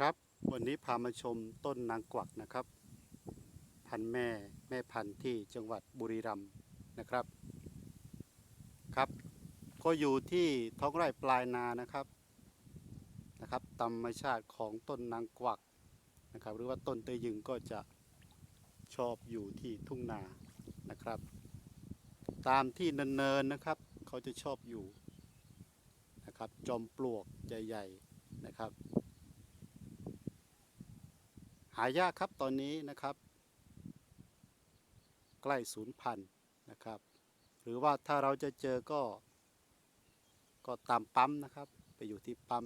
ครับวันนี้พามาชมต้นนางกวักนะครับ พันแม่แม่พันธุ์ที่จังหวัดบุรีรัมย์นะครับครับ ก็อยู่ที่ท้องไร่ปลายนานะครับนะครับธรรมชาติของต้นนางกวักนะครับ หรือว่าต้นเตยยึงก็จะชอบอยู่ที่ทุ่งนานะครับ ตามที่เนินๆนะครับ เขาจะชอบอยู่นะครับจอมปลวกใหญ่ๆนะครับายากครับตอนนี้นะครับ ใกล้ศูนย์พันนะครับ หรือว่าถ้าเราจะเจอก็ ก็ตามปั๊มนะครับ ไปอยู่ที่ปั๊ม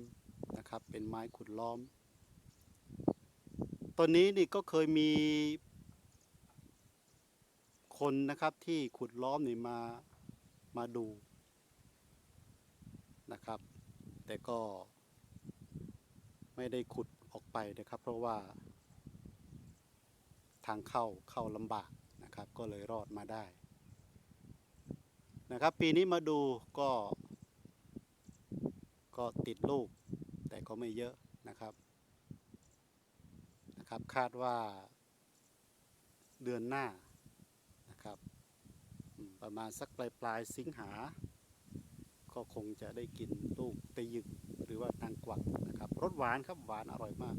นะครับ เป็นไม้ขุดล้อมต้นนี้นี่ก็เคยมีคนนะครับที่ขุดล้อมนี่มามาดูนะครับ แต่ก็ไม่ได้ขุดออกไปนะครับ เพราะว่า ทางเข้าเข้าลำบากนะครับ ก็เลยรอดมาได้นะครับ ปีนี้มาดูก็ ก็ติดลูก แต่ก็ไม่เยอะนะครับนะครับ คาดว่าเดือนหน้านะครับประมาณสักปลายปลายสิงหา ก็คงจะได้กินลูกตะยึกหรือว่านางกวักนะครับรสหวานครับหวานอร่อยมาก